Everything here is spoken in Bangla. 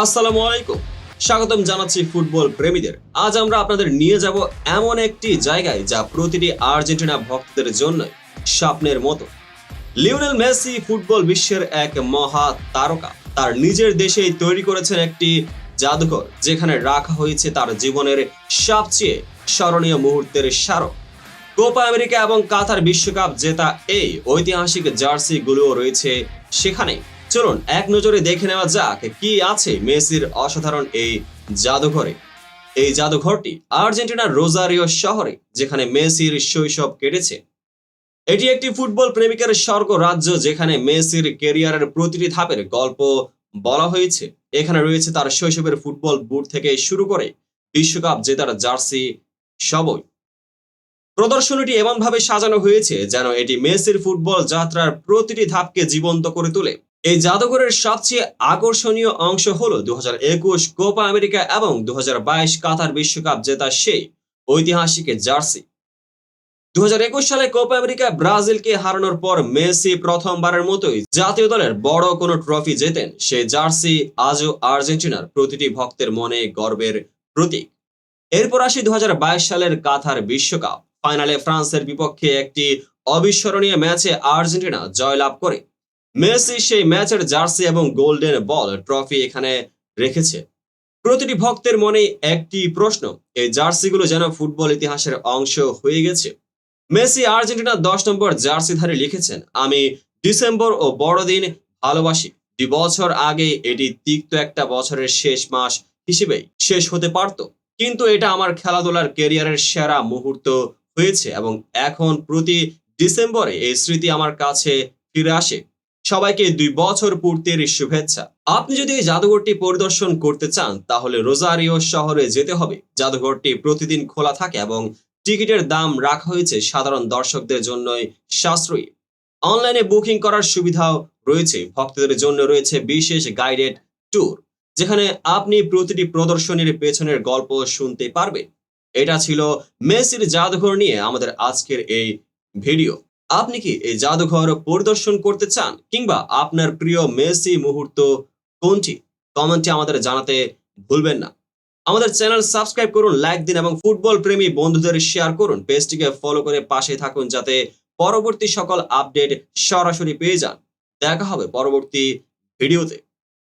আসসালামু আলাইকুম। স্বাগতম জানাচ্ছি ফুটবল প্রেমীদের। আজ আমরা আপনাদের নিয়ে যাব এমন একটি জায়গায় যা প্রতিটি আর্জেন্টিনা ভক্তদের জন্য স্বপ্নের মতো। লিওনেল মেসি ফুটবল বিশ্বের এক মহা তারকা। তার নিজের দেশেই তৈরি করেছেন একটি জাদুঘর, যেখানে রাখা হয়েছে তার জীবনের সবচেয়ে স্মরণীয় মুহূর্তের স্মারক। কোপা আমেরিকা এবং কাতার বিশ্বকাপ জেতা এই ঐতিহাসিক জার্সি গুলো রয়েছে সেখানে চলুন এক নজরে দেখে নেওয়া যাক কি আছে মেসির অসাধারণ এই জাদুঘরে। এই জাদুঘরটি আর্জেন্টিনার রোজারিও শহরে, যেখানে মেসির শৈশব কেটেছে। এটি একটি ফুটবল প্রেমিকের স্বর্গ রাজ্য যেখানে মেসির কেরিয়ারের প্রতিটি ধাপের গল্প বলা হয়েছে। এখানে রয়েছে তার শৈশবের ফুটবল বুট থেকে শুরু করে বিশ্বকাপ জেতার জার্সি সবই। প্রদর্শনীটি এমনভাবে সাজানো হয়েছে যেন এটি মেসির ফুটবল যাত্রার প্রতিটি ধাপকে জীবন্ত করে তোলে। এই জাদুঘরের সবচেয়ে আকর্ষণীয় অংশ হলো দু একুশ কোপা আমেরিকা এবং দু কাতার বিশ্বকাপ জেতা সেই ঐতিহাসিক জার্সি। দু হাজার একুশ সালে কোপা আমেরিকা ব্রাজিলকে হারানোর পর মেসি প্রথমবারের মতোই জাতীয় দলের বড় কোনো ট্রফি জেতেন। সে জার্সি আজও আর্জেন্টিনার প্রতিটি ভক্তের মনে গর্বের প্রতীক। এরপর আসি দু হাজার বাইশ সালের কাতার বিশ্বকাপ। ফাইনালে ফ্রান্সের বিপক্ষে একটি অবিস্মরণীয় ম্যাচে আর্জেন্টিনা জয়লাভ করে। মেসি সেই ম্যাচের জার্সি এবং গোল্ডেন বল ট্রফি এখানে রেখেছে। প্রতিটি ভক্তের মনে একটি প্রশ্ন, এই জার্সিগুলো যেন ফুটবল ইতিহাসের অংশ হয়ে গেছে। মেসি আর্জেন্টিনার দশ নম্বর জার্সিধারী লিখেছেন, আমি ডিসেম্বর ও বড়দিন ভালোবাসি। দুই বছর আগে এটি তিক্ত একটা বছরের শেষ মাস হিসেবেই শেষ হতে পারত। কিন্তু এটা আমার খেলাধুলার কেরিয়ারের সেরা মুহূর্ত হয়েছে এবং এখন প্রতি ডিসেম্বরে এই স্মৃতি আমার কাছে ফিরে আসে। সবাইকে দুই বছর পূর্তির শুভেচ্ছা। আপনি যদি এই জাদুঘরটি পরিদর্শন করতে চান, তাহলে রোজারিও শহরে যেতে হবে। জাদুঘরটি প্রতিদিন খোলা থাকে এবং টিকিটের দাম রাখা হয়েছে সাধারণ দর্শকদের জন্যই সাশ্রয়ী। অনলাইনে বুকিং করার সুবিধাও রয়েছে। ভক্তদের জন্য রয়েছে বিশেষ গাইডেড ট্যুর, যেখানে আপনি প্রতিটি প্রদর্শনীর পেছনের গল্প শুনতে পারবেন। এটা ছিল মেসির জাদুঘর নিয়ে আমাদের আজকের এই ভিডিও। আপনি কি এই জাদুঘর পরিদর্শন করতে চান? কিংবা আপনার প্রিয় মেসি মুহূর্ত কোনটি? কমেন্টে আমাদের জানাতে ভুলবেন না। আমাদের চ্যানেল সাবস্ক্রাইব করুন লাইক দিন এবং ফুটবল প্রেমী বন্ধুদের শেয়ার করুন। পেজটিকে ফলো করে পাশে থাকুন যাতে পরবর্তী সকল আপডেট সরাসরি পেয়ে যান। দেখা হবে পরবর্তী ভিডিওতে